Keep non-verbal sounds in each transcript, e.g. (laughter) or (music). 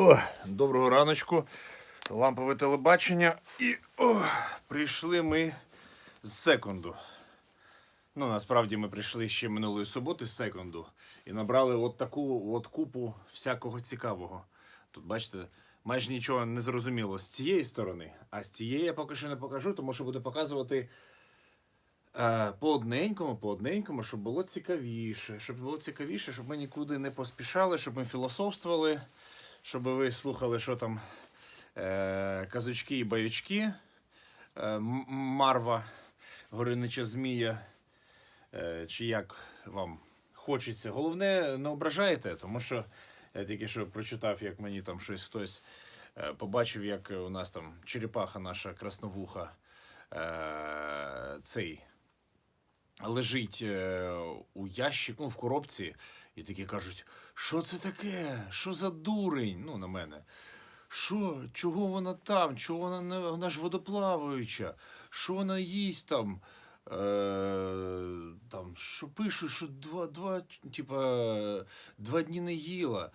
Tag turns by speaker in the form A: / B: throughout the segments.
A: О, доброго раночку. Лампове телебачення. І о, прийшли ми з секунду. Ну, насправді ми прийшли ще минулої суботи з секунду і набрали от таку от купу всякого цікавого. Тут, бачите, майже нічого не зрозуміло з цієї сторони, а з цієї я поки що не покажу, тому що буду показувати е, по одненькому, по одненькому, щоб було цікавіше. Щоб було цікавіше, щоб ми нікуди не поспішали, щоб ми філософствували, щоб ви слухали, що там е, казочки і баячки. Е, Марва, Горинича Змія, е, чи як вам хочеться. Головне, не ображайте, тому що я тільки що прочитав, як мені там щось хтось е, побачив, як у нас там черепаха наша красновуха е, цей лежить е, у ящику, ну, в коробці, і такі кажуть: що це таке? Що за дурень? Ну, на мене. Що? Чого вона там? Чого вона не вона ж водоплаваюча? Що вона їсть там? Е, там що пишуть, що два, два, типа, два дні не їла.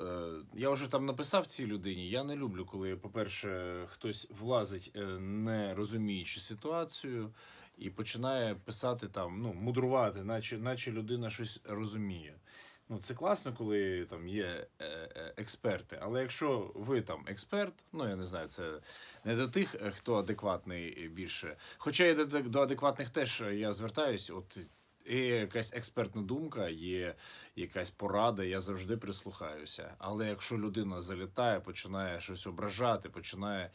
A: Е, я вже там написав цій людині. Я не люблю, коли, по-перше, хтось влазить, е, не розуміючи ситуацію, і починає писати там, ну, мудрувати, наче, наче людина щось розуміє. Ну, це класно, коли там є е, е, експерти. Але якщо ви там експерт, ну я не знаю, це не до тих, е, хто адекватний більше. Хоча і до, адекватних теж я звертаюсь, от є якась експертна думка, є якась порада, я завжди прислухаюся. Але якщо людина залітає, починає щось ображати, починає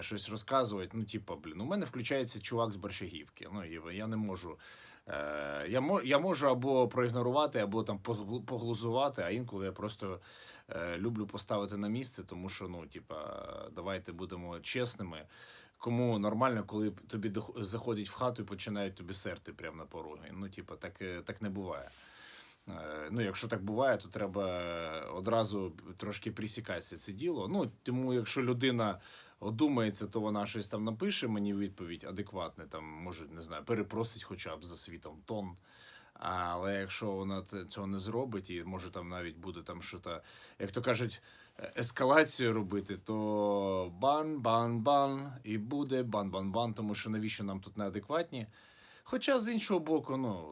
A: щось розказувати, ну, типа, блін, у мене включається чувак з Борщагівки. Ну, я не можу. Е, я, я можу або проігнорувати, або там погл- поглузувати, а інколи я просто е, люблю поставити на місце, тому що, ну, типа, давайте будемо чесними. Кому нормально, коли тобі заходять в хату і починають тобі серти прямо на пороги. Ну, типа, так, е, так не буває. Е, Ну, якщо так буває, то треба одразу трошки присікатися це діло. Ну, тому, якщо людина одумається, то вона щось там напише мені відповідь адекватне, там, може, не знаю, перепросить хоча б за свій там тон. Але якщо вона цього не зробить, і може там навіть буде там що то, як то кажуть, е, ескалацію робити, то бан, бан, бан, і буде бан-бан-бан, тому що навіщо нам тут неадекватні. Хоча з іншого боку, ну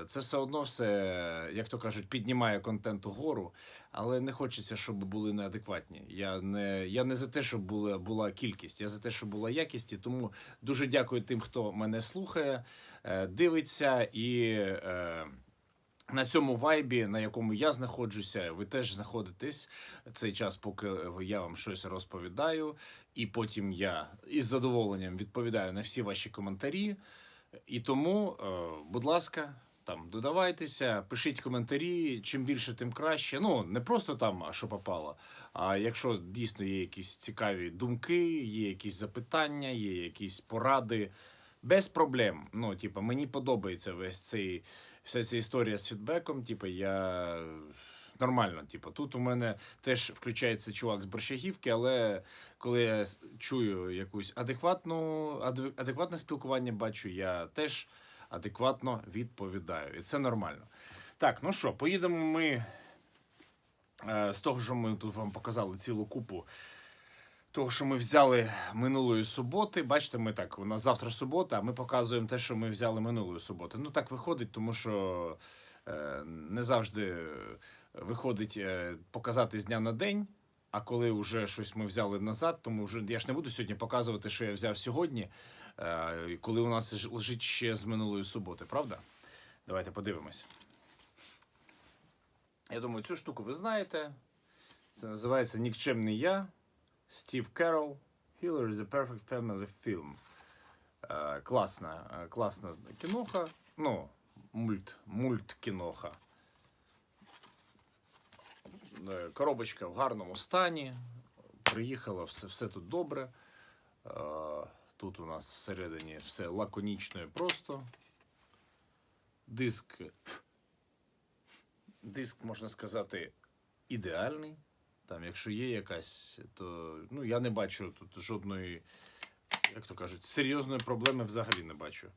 A: е, це все одно все, як то кажуть, піднімає контент угору, але не хочеться, щоб були неадекватні. Я не, я не за те, щоб була, була кількість, я за те, щоб була якість. І тому дуже дякую тим, хто мене слухає, е, дивиться і. Е, на цьому вайбі, на якому я знаходжуся, ви теж знаходитесь цей час, поки я вам щось розповідаю, і потім я із задоволенням відповідаю на всі ваші коментарі. І тому, е, будь ласка, там додавайтеся, пишіть коментарі. Чим більше, тим краще. Ну не просто там, а що попало. А якщо дійсно є якісь цікаві думки, є якісь запитання, є якісь поради, без проблем. Ну, типа, мені подобається весь цей вся ця історія з фідбеком. Типу, я нормально. Типу, тут у мене теж включається чувак з борщагівки, але коли я чую якусь адекватну, адекватне спілкування, бачу, я теж адекватно відповідаю. І це нормально. Так, ну що, поїдемо ми е, з того, що ми тут вам показали цілу купу. Того, що ми взяли минулої суботи. Бачите, ми так, у нас завтра субота, а ми показуємо те, що ми взяли минулої суботи. Ну так виходить, тому що е, не завжди виходить е, показати з дня на день. А коли вже щось ми взяли назад, тому вже я ж не буду сьогодні показувати, що я взяв сьогодні, коли у нас лежить ще з минулої суботи, правда? Давайте подивимось. Я думаю, цю штуку ви знаєте. Це називається Нікчемний я. Стів Керрол. Hillary the Perfect Family Film. Е, класна, е, класна кіноха. Ну, мульт, мульт-кіноха. Е, Коробочка в гарному стані. Приїхала, все, все тут добре. Тут у нас всередині все лаконічно і просто. Диск. Диск, можна сказати, ідеальний. Там, якщо є якась, то ну, я не бачу тут жодної, як то кажуть, серйозної проблеми взагалі не бачу.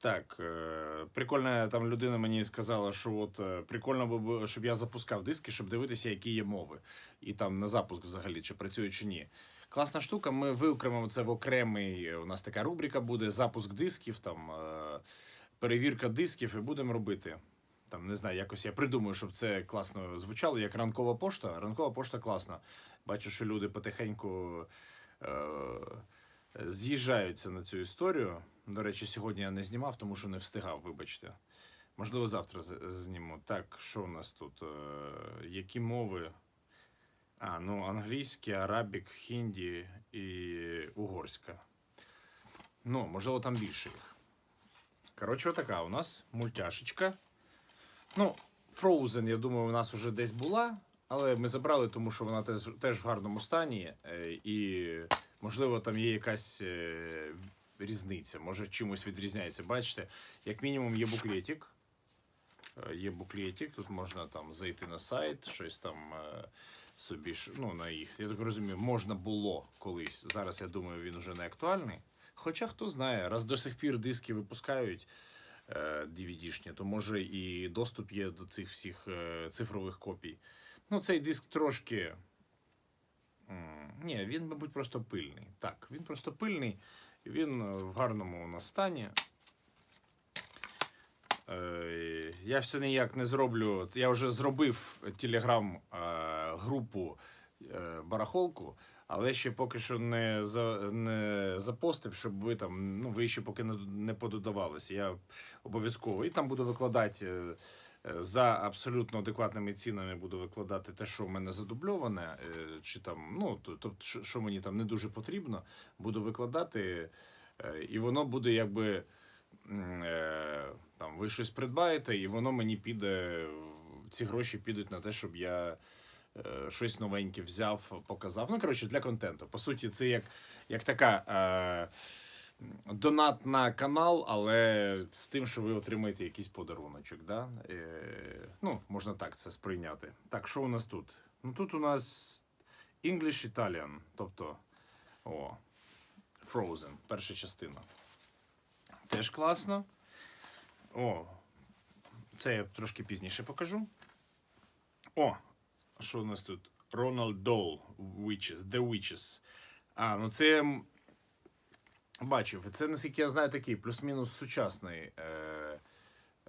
A: Так, е, прикольна там людина мені сказала, що от е, прикольно би щоб я запускав диски, щоб дивитися, які є мови. І там на запуск взагалі, чи працює, чи ні. Класна штука, ми виокремимо це в окремий. У нас така рубрика буде запуск дисків, там е, перевірка дисків, і будемо робити. Там не знаю, якось я придумаю, щоб це класно звучало, як ранкова пошта. Ранкова пошта класна. Бачу, що люди потихеньку е, з'їжджаються на цю історію. До речі, сьогодні я не знімав, тому що не встигав, вибачте. Можливо, завтра зніму. Так, що у нас тут? Е, які мови? А, ну, англійський, арабік, хінді і угорська. Ну, можливо, там більше їх. Коротше, отака у нас мультяшечка. Ну, Frozen, я думаю, у нас вже десь була, але ми забрали, тому що вона теж, теж в гарному стані. е, І, можливо, там є якась е, різниця, може чимось відрізняється. Бачите, як мінімум є буклетик. Е, Є буклетик, тут можна там зайти на сайт, щось там собі ну, на їх. Я так розумію, можна було колись. Зараз я думаю, він вже не актуальний. Хоча хто знає, раз до сих пір диски випускають е, DVD-шні, то може і доступ є до цих всіх е, цифрових копій. Ну, цей диск трошки. Ні, він, мабуть, просто пильний. Так, він просто пильний, він е, в гарному у стані. Е, Я все ніяк не зроблю. Я вже зробив телеграм-групу е, барахолку, але ще поки що не, за, не запостив, щоб ви там, ну, ви ще поки не, не пододавалися. Я обов'язково. І там буду викладати е, за абсолютно адекватними цінами буду викладати те, що в мене задубльоване, чи там, ну, тобто, що, мені там не дуже потрібно, буду викладати, і воно буде якби. Е, Там ви щось придбаєте, і воно мені піде. Ці гроші підуть на те, щоб я е, щось новеньке взяв, показав. Ну, коротше, для контенту. По суті, це як, як така е, донат на канал, але з тим, що ви отримаєте якийсь подаруночок. Да? Е, ну, можна так це сприйняти. Так, що у нас тут? Ну, тут у нас English Italian, тобто о, Frozen, перша частина. Теж класно. О, це я трошки пізніше покажу. О, що у нас тут? Ronald Doll Witches, The Witches. А, ну це бачив. Це, наскільки я знаю, такий плюс-мінус сучасний е,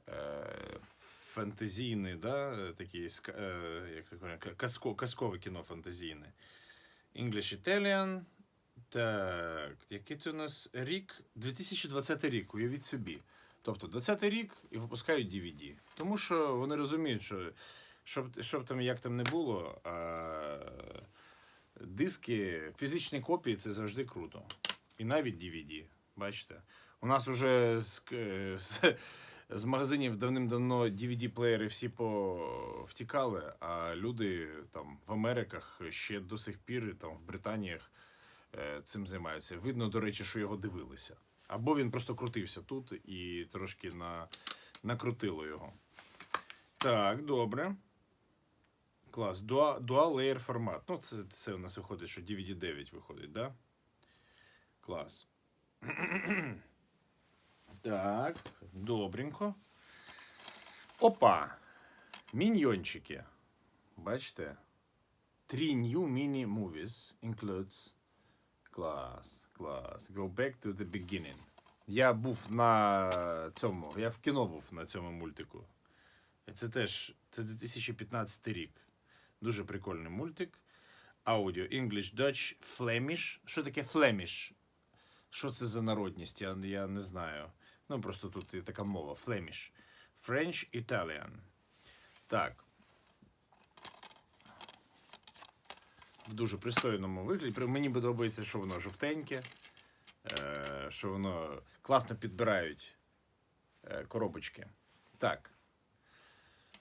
A: е, фентезійний, да? такий, е, як так казко, казкове кіно фантазійне. English Italian. Так, який це у нас рік? 2020 рік, уявіть собі. Тобто 20-й рік і випускають DVD. Тому що вони розуміють, що щоб, щоб там як там не було, а, диски, фізичні копії це завжди круто. І навіть DVD. Бачите? У нас уже з, з, з магазинів давним-давно DVD-плеєри всі повтікали, а люди там в Америках ще до сих пір, там в Британіях е, цим займаються. Видно, до речі, що його дивилися. Або він просто крутився тут і трошки на, накрутило його. Так, добре. Клас. Dual layer формат. Ну, це, це у нас виходить, що DVD 9 виходить, да? Клас. (clears throat) так, добренько. Опа! Міньйончики. Бачите? Three new mini movies includes Клас, клас. Go back to the beginning. Я був на цьому, я в кіно був на цьому мультику. Це теж це 2015 рік. Дуже прикольний мультик. Аудіо English, Dutch, Flemish. Що таке Flemish? Що це за народність? Я, я не знаю. Ну, просто тут є така мова. Flemish. French, Italian. Так. В дуже пристойному вигляді. Мені подобається, що воно жовтеньке, е, що воно класно підбирають е, коробочки. Так.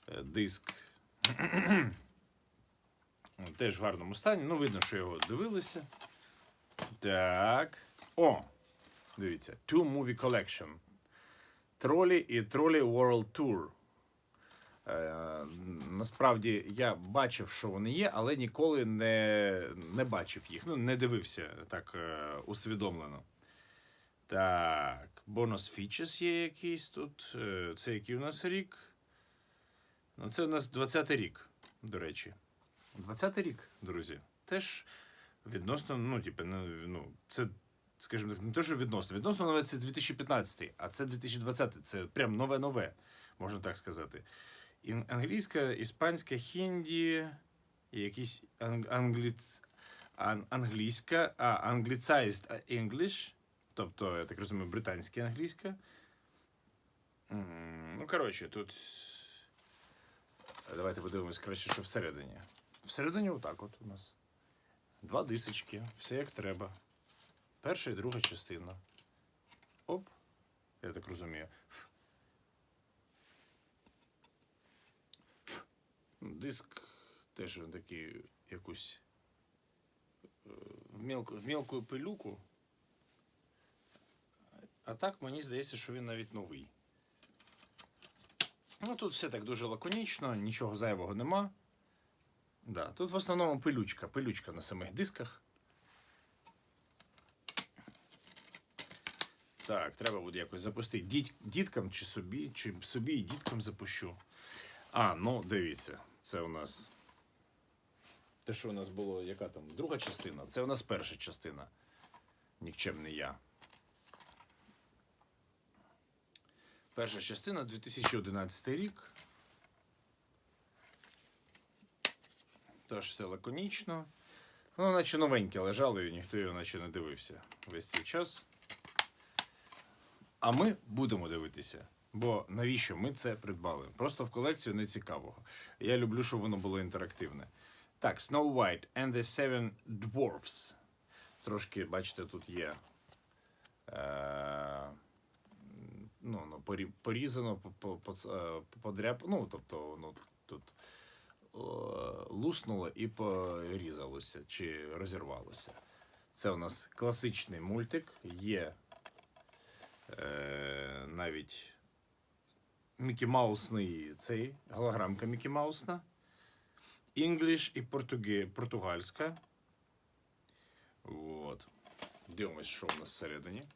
A: Е, Диск. (clears throat) Теж в гарному стані. Ну, видно, що його дивилися. Так. О! Дивіться. Two Movie Collection. Тролі і Тролі World Tour. Е, насправді я бачив, що вони є, але ніколи не, не бачив їх. Ну, не дивився так е, усвідомлено. Так, бонус фічес є якийсь тут. Е, Це який у нас рік? Ну, це у нас 20-й рік, до речі. 20-й рік, друзі. Теж відносно, ну, типу, ну, це, скажімо так, не те, що відносно. Відносно нове це 2015, а це 2020. Це прям нове-нове, можна так сказати. Англійська, іспанська, хінді, якісь ан- англіц... ан- англійська, а anglicized English, тобто, я так розумію, британська англійська. Ну, коротше, тут. Давайте подивимось краще, що всередині. Всередині отак от у нас. Два дисочки, все як треба. Перша і друга частина. Оп. Я так розумію. Диск теж він такий якусь е, в мілку, в мілку пилюку. А так мені здається, що він навіть новий. Ну, тут все так дуже лаконічно, нічого зайвого нема. Да, тут в основному пилючка, пилючка на самих дисках. Так, треба буде якось запустити дід, діткам чи собі, чи собі і діткам запущу. А, ну дивіться, це у нас. Те, що у нас було, яка там друга частина? Це у нас перша частина. Нікчемний я. Перша частина 2011 рік. Тож все лаконічно. Ну, наче новеньке лежало, і ніхто його наче не дивився весь цей час. А ми будемо дивитися. Бо навіщо ми це придбали? Просто в колекцію не цікавого. Я люблю, щоб воно було інтерактивне. Так, Snow White and the Seven Dwarfs. Трошки, бачите, тут є. Е- ну, ну, порізано, по- е, подряп, ну, тобто, ну, тут е, луснуло і порізалося чи розірвалося. Це у нас класичний мультик. Є е, навіть Мікі Маусний цей голограмка Мікі Маусна. English і португі, португальська. От. Дивимось, що у нас всередині.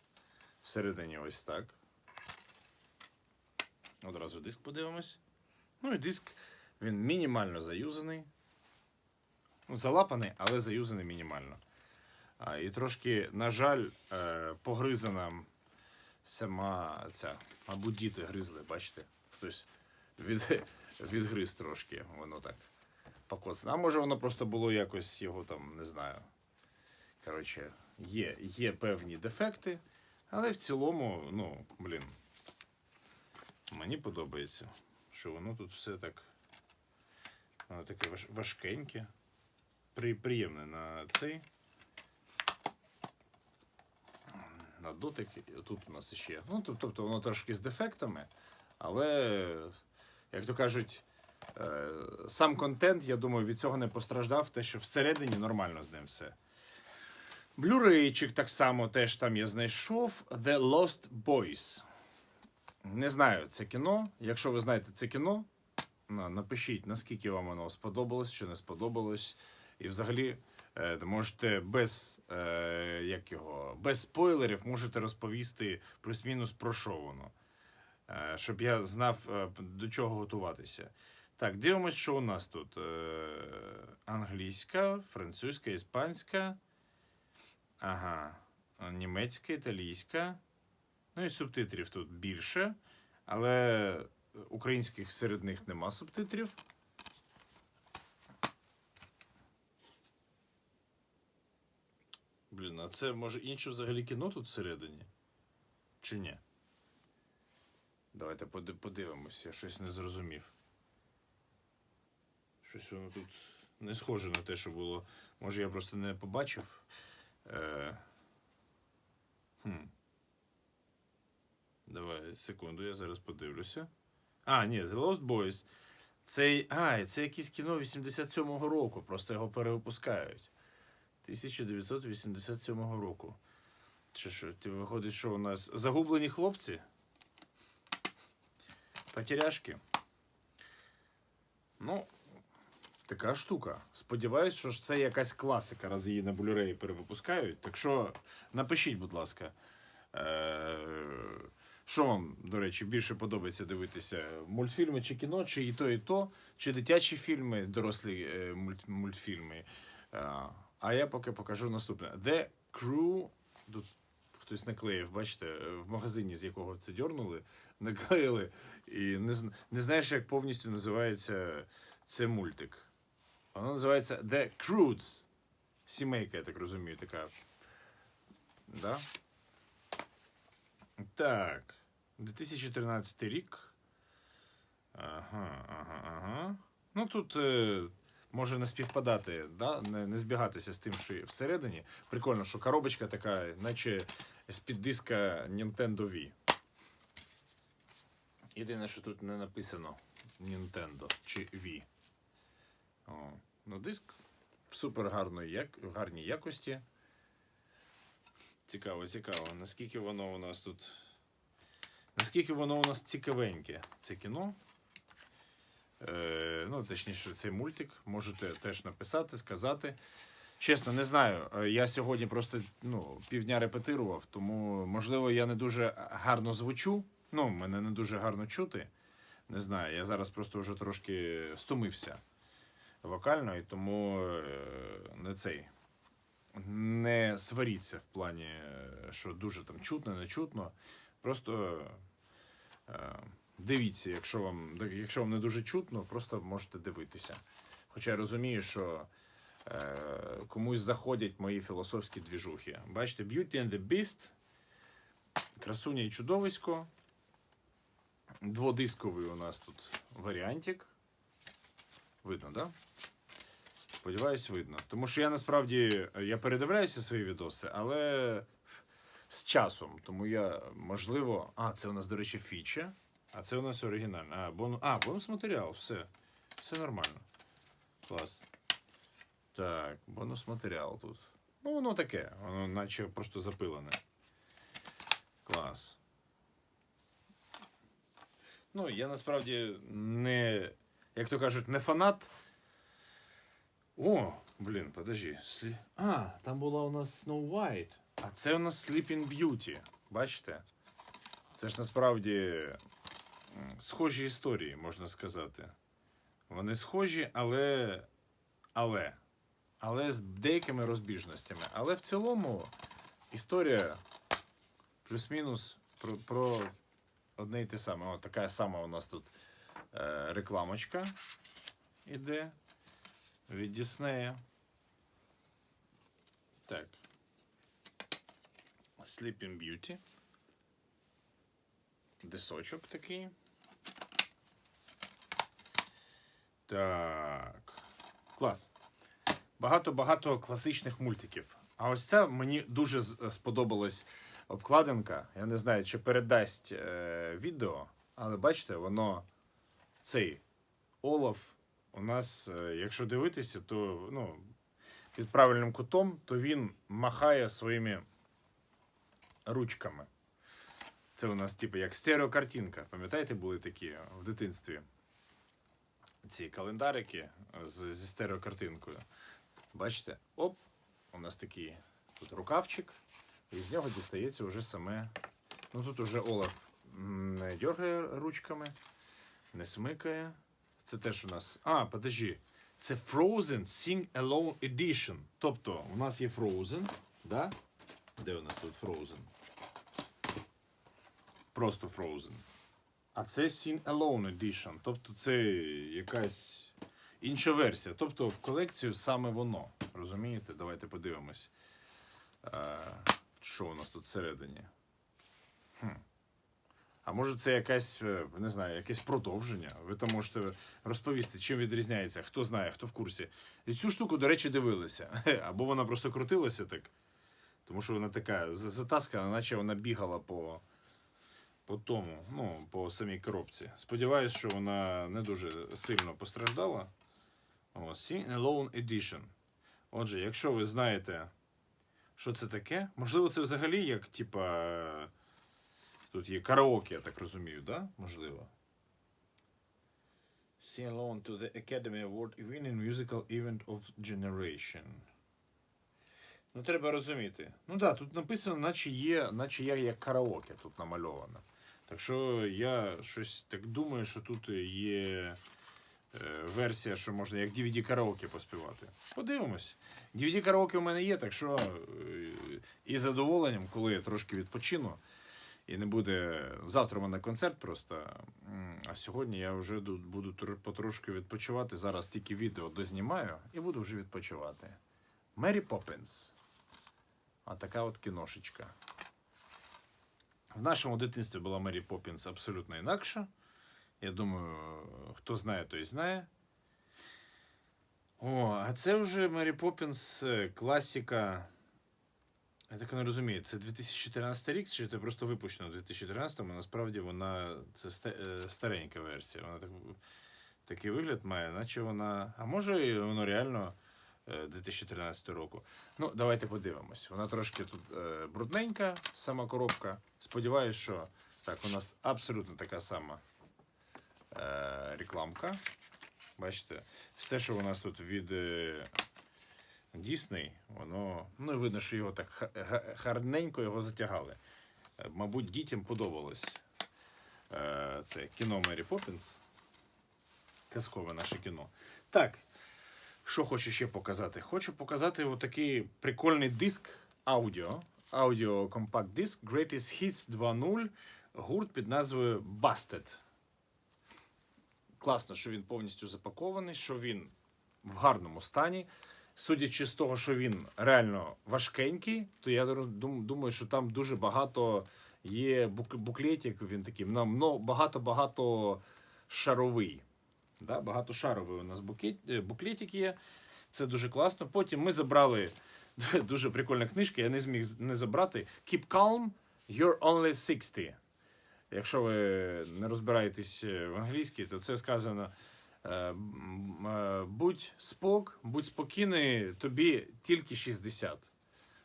A: Всередині ось так. Одразу диск подивимось. Ну і диск він мінімально заюзаний. Ну, залапаний, але заюзаний мінімально. А, і трошки, на жаль, е, погризана сама ця. Мабуть, діти гризли, бачите? Хтось від, відгриз трошки, воно так покоцане. А може воно просто було якось його там, не знаю. Коротше, є, є певні дефекти, але в цілому, ну, блін, мені подобається, що воно тут все так. Воно таке важ- важкеньке. При, приємне на цей. На дотик. Тут у нас ще. Ну, тобто воно трошки з дефектами, але, як то кажуть, е, сам контент, я думаю, від цього не постраждав, те, що всередині нормально з ним все. Блюрейчик так само теж там я знайшов. The Lost Boys. Не знаю це кіно. Якщо ви знаєте це кіно, напишіть, наскільки вам воно сподобалось чи не сподобалось. І взагалі можете без, е, як його, без спойлерів можете розповісти плюс-мінус про що воно. Е, щоб я знав, е, до чого готуватися. Так, дивимось, що у нас тут. Е, англійська, французька, іспанська. Ага. Німецька, італійська. Ну і субтитрів тут більше, але українських серед них нема субтитрів. Блін, а це може інше взагалі кіно тут всередині? Чи ні? Давайте поди- подивимось, я щось не зрозумів. Щось воно тут не схоже на те, що було. Може, я просто не побачив. Е... Хм. Давай, секунду, я зараз подивлюся. А, ні, The Lost Boys. Це, а, це якесь кіно 87-го року, просто його перевипускають. 1987 року. Чи що, ти виходить, що у нас загублені хлопці? Потеряшки. Ну, така штука. Сподіваюсь, що ж це якась класика, раз її на Blu-ray перевипускають. Так що напишіть, будь ласка, Е, що вам, до речі, більше подобається дивитися? Мультфільми чи кіно, чи і то, і то, чи дитячі фільми, дорослі е, мультфільми. А я поки покажу наступне. The Crew. Тут хтось наклеїв, бачите, в магазині, з якого це дьорнули, наклеїли. І не, не знаєш, як повністю називається це мультик. Воно називається The Croods. Сімейка, я так розумію, така. Да? Так. 2013 рік. Ага, ага, ага. Ну тут е, може не співпадати, да? не, не збігатися з тим, що є всередині. Прикольно, що коробочка така, наче з-під диска Nintendo Wii. Єдине, що тут не написано Nintendo чи Wii. О, ну, диск супер гарної, як, гарній якості. Цікаво, цікаво, наскільки воно у нас тут. Наскільки воно у нас цікавеньке, це кіно. Е, ну, точніше, цей мультик. Можете теж написати, сказати. Чесно, не знаю. Е, Я сьогодні просто ну, півдня репетирував, тому, можливо, я не дуже гарно звучу. Ну, мене не дуже гарно чути. Не знаю, я зараз просто вже трошки стомився вокально, і тому е, не цей. Не сваріться в плані, що дуже там чутно, не чутно. Просто дивіться, якщо вам, якщо вам не дуже чутно, просто можете дивитися. Хоча я розумію, що е, комусь заходять мої філософські двіжухи. Бачите, Beauty and the Beast, красуня і чудовисько. Дводисковий у нас тут варіантик. Видно, так? Да? Сподіваюсь, видно. Тому що я насправді я передивляюся свої відоси, але з часом. Тому я, можливо. А, це у нас, до речі, фіча. А це у нас оригінальна. А, бону... а бонус матеріал, все. Все нормально. Клас. Так, бонус матеріал тут. Ну, воно таке, воно наче просто запилене. Клас. Ну, я насправді не, як то кажуть, не фанат. О, блін, подожди. Слі... А, там була у нас Snow White. А це у нас Sleeping Beauty. Бачите? Це ж насправді схожі історії, можна сказати. Вони схожі, але. Але. Але з деякими розбіжностями. Але в цілому історія плюс-мінус про, про одне й те саме. О, така сама у нас тут е, рекламочка іде від Діснея. Так. Sleeping Beauty. Дисочок такий. Так. Клас. Багато-багато класичних мультиків. А ось це мені дуже сподобалась обкладинка. Я не знаю, чи передасть е, відео, але бачите, воно цей Олаф у нас, е, якщо дивитися, то ну, під правильним кутом, то він махає своїми ручками. Це у нас, типу, як стереокартинка. Пам'ятаєте, були такі в дитинстві? Ці календарики з, зі стереокартинкою. Бачите? Оп, у нас такий тут рукавчик, і з нього дістається вже саме. Ну тут уже Олаф не дергає ручками, не смикає. Це теж у нас. А, подожди. Це Frozen Sing Alone Edition. Тобто, у нас є Frozen, да? Де у нас тут Frozen? Просто Frozen. А це Sing Alone Edition. Тобто це якась інша версія. Тобто в колекцію саме воно. Розумієте? Давайте подивимось. Е, що у нас тут всередині. Хм. А може це якась, е, не знаю, якесь продовження. Ви там можете розповісти, чим відрізняється, хто знає, хто в курсі. І цю штуку, до речі, дивилися. (laughs) Або вона просто крутилася так. Тому що вона така затаскана, наче вона бігала по, по тому, ну, по самій коробці. Сподіваюсь, що вона не дуже сильно постраждала. О, Sing Alone Edition. Отже, якщо ви знаєте, що це таке, можливо, це взагалі як, типа. Тут є караоке, я так розумію, да? Можливо. Sing alone to the Academy Award winning musical event of generation. Ну, треба розуміти. Ну так, да, тут написано, наче є, наче я як караоке тут намальовано. Так що я щось так думаю, що тут є е, версія, що можна як DVD караоке поспівати. Подивимось. DVD караоке у мене є, так що е, із задоволенням, коли я трошки відпочину. І не буде. Завтра у мене концерт просто. А сьогодні я вже буду потрошки відпочивати. Зараз тільки відео дознімаю і буду вже відпочивати. Мері Поппінс. А така от кіношечка. В нашому дитинстві була Мері Поппінс абсолютно інакша. Я думаю, хто знає, той знає. О, а це вже Мері Поппінс е, класіка. Я так і не розумію, це 2014 рік, чи це просто випущено у 2013 му Насправді вона це е, старенька версія. Вона так, такий вигляд має, наче вона. А може, воно реально 2013 року. Ну, давайте подивимось. Вона трошки тут е, брудненька, сама коробка. Сподіваюсь, що так, у нас абсолютно така сама е, рекламка. Бачите, все, що у нас тут від е, Дісней, воно. Ну, видно, що його так гарненько його затягали. Е, Мабуть, дітям подобалось е, це кіно Мері Поппінс. Казкове наше кіно. Так, що хочу ще показати? Хочу показати отакий прикольний диск аудіо. Аудіо компакт диск Greatest Hits 2.0. Гурт під назвою Busted. Класно, що він повністю запакований, що він в гарному стані. Судячи з того, що він реально важкенький, то я думаю, що там дуже багато є бук- буклетик, він такий ну, багато-багато шаровий. Да? Багатошаровий у нас букет, е, є. Це дуже класно. Потім ми забрали (laughs) дуже прикольна книжка, я не зміг не забрати. Keep calm, you're only 60. Якщо ви не розбираєтесь е, в англійській, то це сказано. е, Будь спок, будь спокійний, тобі тільки 60.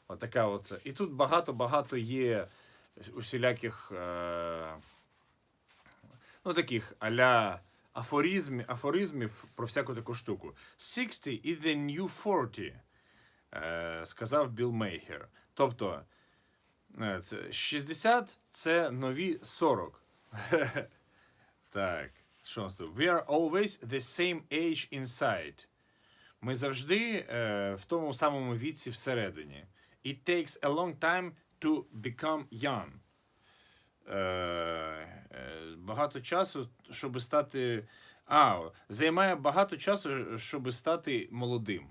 A: Отака от. І тут багато-багато є усіляких ну, таких аля афоризмів, афоризмів про всяку таку штуку. 60 is the new 40, е, сказав Білл Мейхер. Тобто, е, це 60 це нові 40. (laughs) так, що у нас тут? We are always the same age inside. Ми завжди е, в тому самому віці всередині. It takes a long time to become young. Е, е, багато часу, щоб стати. А, займає багато часу, щоб стати молодим.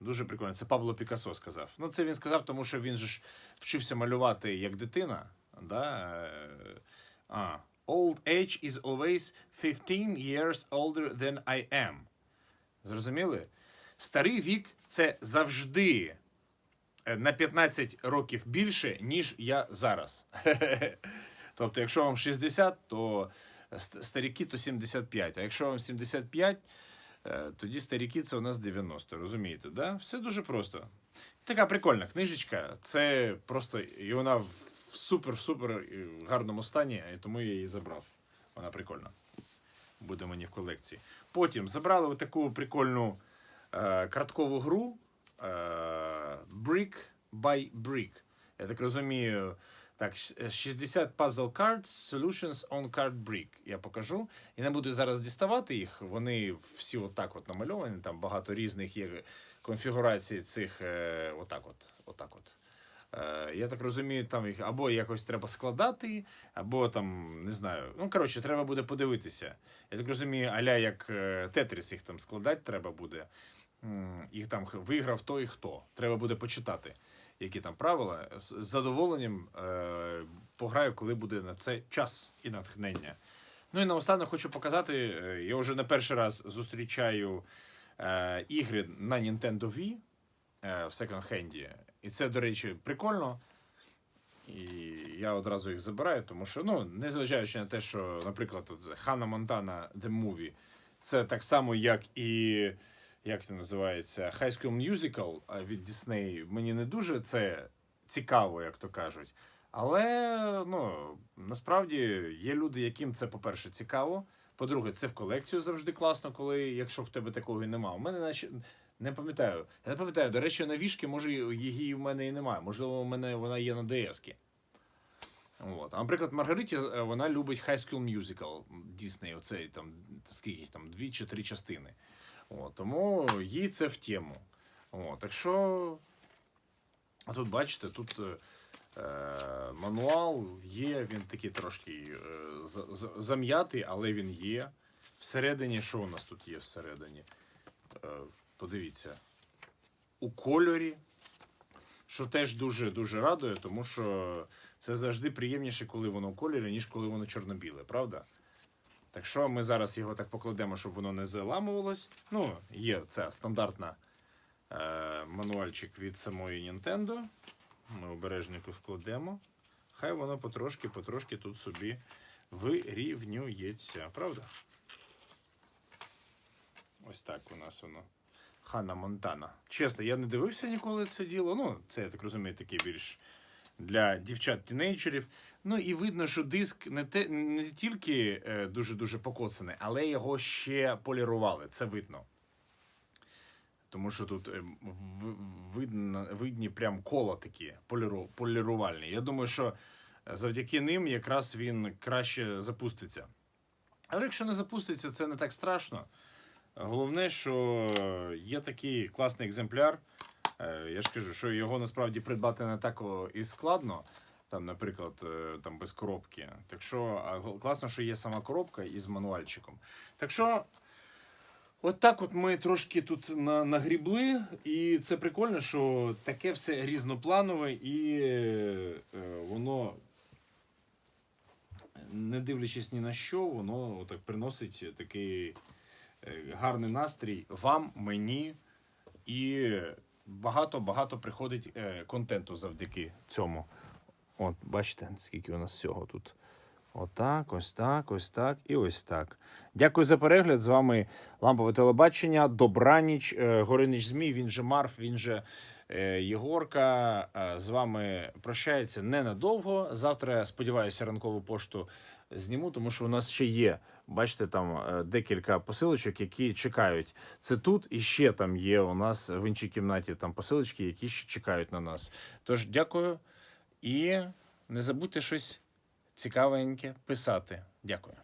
A: Дуже прикольно. Це Пабло Пікассо сказав. Ну, це він сказав, тому що він же ж вчився малювати як дитина. Да? Е, А, Old age is always 15 years older than I am. Зрозуміли? Старий вік це завжди на 15 років більше, ніж я зараз. (laughs) Тобто, якщо вам 60, то ст- старіки то 75. А якщо вам 75, е, тоді старіки це у нас 90. Розумієте, да? Все дуже просто. Така прикольна книжечка. Це просто і вона в супер-супер е, гарному стані, і тому я її забрав. Вона прикольна. Буде мені в колекції. Потім забрали таку прикольну е, карткову гру е, Brick by Brick. Я так розумію, так, щ- 60 puzzle cards, solutions on card brick. Я покажу. І не буду зараз діставати їх. Вони всі отак от намальовані. Там багато різних є конфігурацій цих е, отак от. Отак от. Е, я так розумію, там їх або якось треба складати, або там, не знаю. Ну, коротше, треба буде подивитися. Я так розумію, аля як е, Тетріс їх там складати треба буде. Їх там виграв той хто. Треба буде почитати, які там правила. З задоволенням е, пограю, коли буде на це час і натхнення. Ну і наостанок хочу показати: е, я вже не перший раз зустрічаю е, ігри на Nintendo Wii е, в секонд-хенді. І це, до речі, прикольно. І я одразу їх забираю, тому що, ну, незважаючи на те, що, наприклад, Ханна Монтана The Movie, це так само, як і як це називається, High School Musical від Disney. Мені не дуже це цікаво, як то кажуть. Але ну, насправді є люди, яким це, по-перше, цікаво. По-друге, це в колекцію завжди класно, коли якщо в тебе такого і нема. У мене наче Не пам'ятаю. Я не пам'ятаю. До речі, на вішки, може, її в мене і немає. Можливо, у мене вона є на ds От. А, наприклад, Маргариті е, вона любить High School Musical Disney, оцей там, скільки там, дві чи три частини. От. Тому їй це в тему. От. Так що. А тут, бачите, тут е, е, мануал є, він такий трошки е, за- за- зам'ятий, але він є. Всередині, що у нас тут є всередині? Е, подивіться. У кольорі, що теж дуже дуже радує, тому що це завжди приємніше, коли воно у кольорі, ніж коли воно чорно-біле, правда? Так що ми зараз його так покладемо, щоб воно не заламувалось. Ну, є це стандартна е, мануальчик від самої Nintendo. Ми обережненько вкладемо. Хай воно потрошки-потрошки тут собі вирівнюється, правда? Ось так у нас воно. Ханна Монтана. Чесно, я не дивився ніколи це діло. Ну, це, я так розумію, таке більш для дівчат-тінейджерів. Ну і видно, що диск не, те, не тільки е, дуже-дуже покоцаний, але його ще полірували. Це видно. Тому що тут е, в- видно, видні прям кола такі поліру, полірувальні. Я думаю, що завдяки ним якраз він краще запуститься. Але якщо не запуститься, це не так страшно. Головне, що є такий класний екземпляр. Е, Я ж кажу, що його насправді придбати не так і складно. Там, наприклад, е, там без коробки. Так що класно, що є сама коробка із мануальчиком. Так що, от так от ми трошки тут на, нагрібли, і це прикольно, що таке все різнопланове, і е, воно, не дивлячись ні на що, воно так приносить такий е, гарний настрій вам, мені і багато-багато приходить е, контенту завдяки цьому. От, бачите, скільки у нас всього тут. Отак, ось так, ось так і ось так. Дякую за перегляд. З вами Лампове телебачення. Добраніч, е, Горинич Змій, він же Марф, він же е, Єгорка. Е, З вами прощається ненадовго. Завтра, сподіваюся, ранкову пошту зніму, тому що у нас ще є. Бачите, там е, декілька посилочок, які чекають. Це тут і ще там є у нас в іншій кімнаті там посилочки, які ще чекають на нас. Тож дякую і не забудьте щось цікавеньке писати. Дякую.